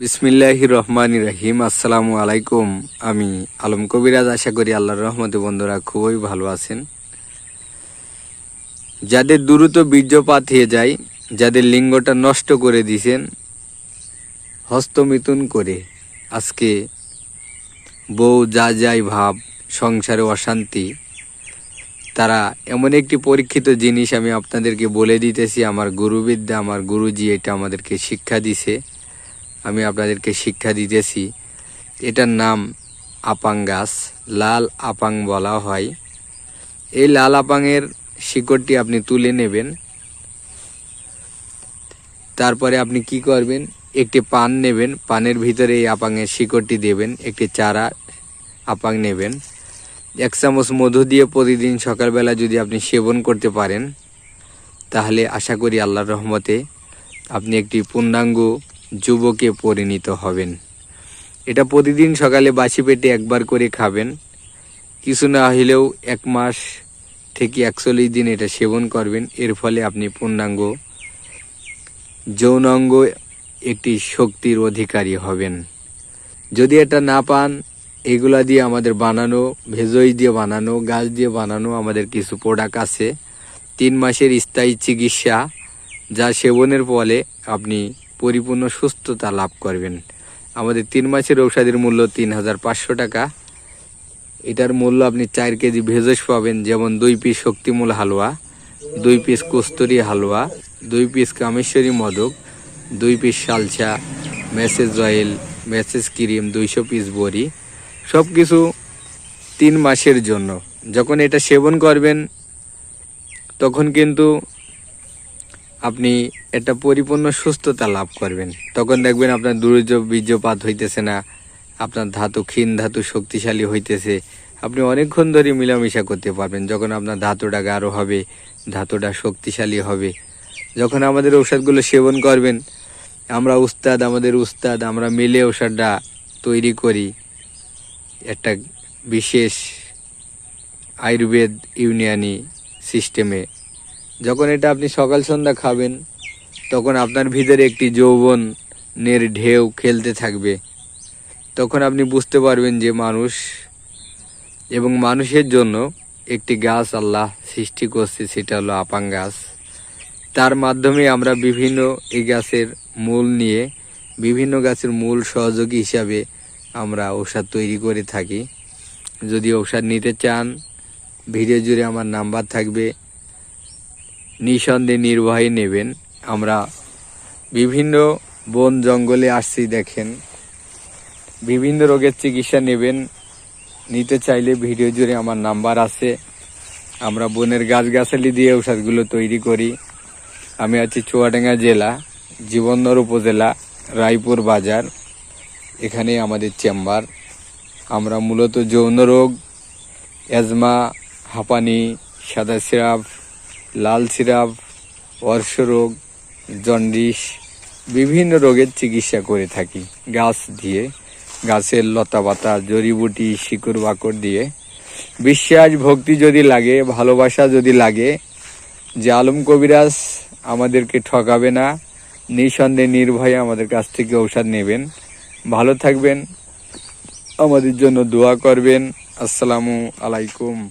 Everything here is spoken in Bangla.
বিসমিল্লাহ রহমান রহিম। আসসালামু আলাইকুম। আমি আলম কবিরাজ। আশা করি আল্লাহর রহমতে বন্ধুরা খুবই ভালো আছেন। যাদের দ্রুত বীর্যপাত হয়ে যায়, যাদের লিঙ্গটা নষ্ট করে দিয়েছেন হস্তমিথুন করে আজকে বউ যা যাই ভাব, সংসারে অশান্তি, তারা এমন একটি পরীক্ষিত জিনিস আমি আপনাদেরকে বলে দিতেছি। আমার গুরুবিদ্যা, আমার গুরুজি এটা আমাদেরকে শিক্ষা দিছে। আমি আপনাদেরকে শিক্ষা দিতেছি। এটার নাম আপাং গাছ। লাল আপাং বলা হয়। এই লাল আপাংয়ের শিকড়টি আপনি তুলে নেবেন। তারপরে আপনি কি করবেন? একটি পান নেবেন। পানের ভিতরে এই আপাংয়ের শিকড়টি দেবেন। একটি চারা আপাং নেবেন। এক চামচ মধু দিয়ে প্রতিদিন সকালবেলা যদি আপনি সেবন করতে পারেন, তাহলে আশা করি আল্লাহর রহমতে আপনি একটি পূর্ণাঙ্গ যুবকে পরিণত হবেন। এটা প্রতিদিন সকালে বাসি পেটে একবার করে খাবেন। কিছু না হলেও এক মাস থেকে একচল্লিশ দিন এটা সেবন করবেন। এর ফলে আপনি পূর্ণাঙ্গ, যৌনাঙ্গ একটি শক্তির অধিকারী হবেন। যদি এটা না পান, এগুলা দিয়ে আমাদের বানানো, ভেজই দিয়ে বানানো, গাছ দিয়ে বানানো আমাদের কিছু প্রোডাক্ট আছে। তিন মাসের স্থায়ী চিকিৎসা, যা সেবনের ফলে আপনি পরিপূর্ণ সুস্থতা লাভ করবেন। আমাদের তিন মাসের ঔষধের মূল্য তিন হাজার পাঁচশো টাকা। এটার মূল্য আপনি চার কেজি ভেজস পাবেন, যেমন দুই পিস শক্তিমূল হালুয়া, দুই পিস কস্তুরি হালুয়া, দুই পিস কামেশ্বরী মদক, দুই পিস সালসা মেসেজ অয়েল মেসেজ ক্রিম দুইশো পিস বড়ি। সব কিছু তিন মাসের জন্য। যখন এটা সেবন করবেন, তখন কিন্তু আপনি একটা পরিপূর্ণ সুস্থতা লাভ করবেন। তখন দেখবেন আপনার দুর্য বীর্যপাত হইতেছে না, আপনার ধাতু ক্ষীণ, ধাতু শক্তিশালী হইতেছে। আপনি অনেকক্ষণ ধরে মিলামিশা করতে পারবেন। যখন আপনার ধাতুটা গাঢ় হবে, ধাতুটা শক্তিশালী হবে, যখন আমাদের ঔষধগুলো সেবন করবেন, আমরা উস্তাদ, আমাদের উস্তাদ, আমরা মিলে ঔষধটা তৈরি করি। একটা বিশেষ আয়ুর্বেদ ইউনিয়নি সিস্টেমে যখন এটা আপনি সকাল সন্ধ্যা খাবেন, তখন আপনার ভিতরে একটি যৌবনের ঢেউ খেলতে থাকবে। তখন আপনি বুঝতে পারবেন যে মানুষ এবং মানুষের জন্য একটি গাছ আল্লাহ সৃষ্টি করছে, সেটা হলো আপাং গাছ। তার মাধ্যমে আমরা বিভিন্ন এই গাছের মূল নিয়ে, বিভিন্ন গাছের মূল সহযোগী হিসাবে আমরা ঔষধ তৈরি করে থাকি। যদি ঔষধ নিতে চান, ভিডিও জুড়ে আমার নাম্বার থাকবে। নিঃসন্দেহে নির্বাহী নেবেন। আমরা বিভিন্ন বন জঙ্গলে আসছি দেখেন। বিভিন্ন রোগের চিকিৎসা নেবেন। নিতে চাইলে ভিডিও জুড়ে আমার নাম্বার আছে। আমরা বনের গাছগাছালি দিয়ে ঔষধগুলো তৈরি করি। আমি আছি চুয়াডাঙ্গা জেলা জীবননগর উপজেলা, রায়পুর বাজার। এখানে আমাদের চেম্বার। আমরা মূলত যৌন রোগ অ্যাজমা হাঁপানি, সাদা সিরাপ লাল সিরাপ, অর্শরোগ, জন্ডিস, বিভিন্ন রোগের চিকিৎসা করে থাকি। গাছ দিয়ে, গাছের লতাপাতা জড়িবুটি, শিকড় বাকড় দিয়ে। বিশ্বাস, ভক্তি যদি লাগে, ভালোবাসা যদি লাগে, যে আলম কবিরাজ আমাদেরকে ঠকাবে না, নিঃসন্দেহে নির্ভয়ে আমাদের কাছ থেকে ঔষধ নেবেন। ভালো থাকবেন, আমাদের জন্য দোয়া করবেন। আসসালামু আলাইকুম।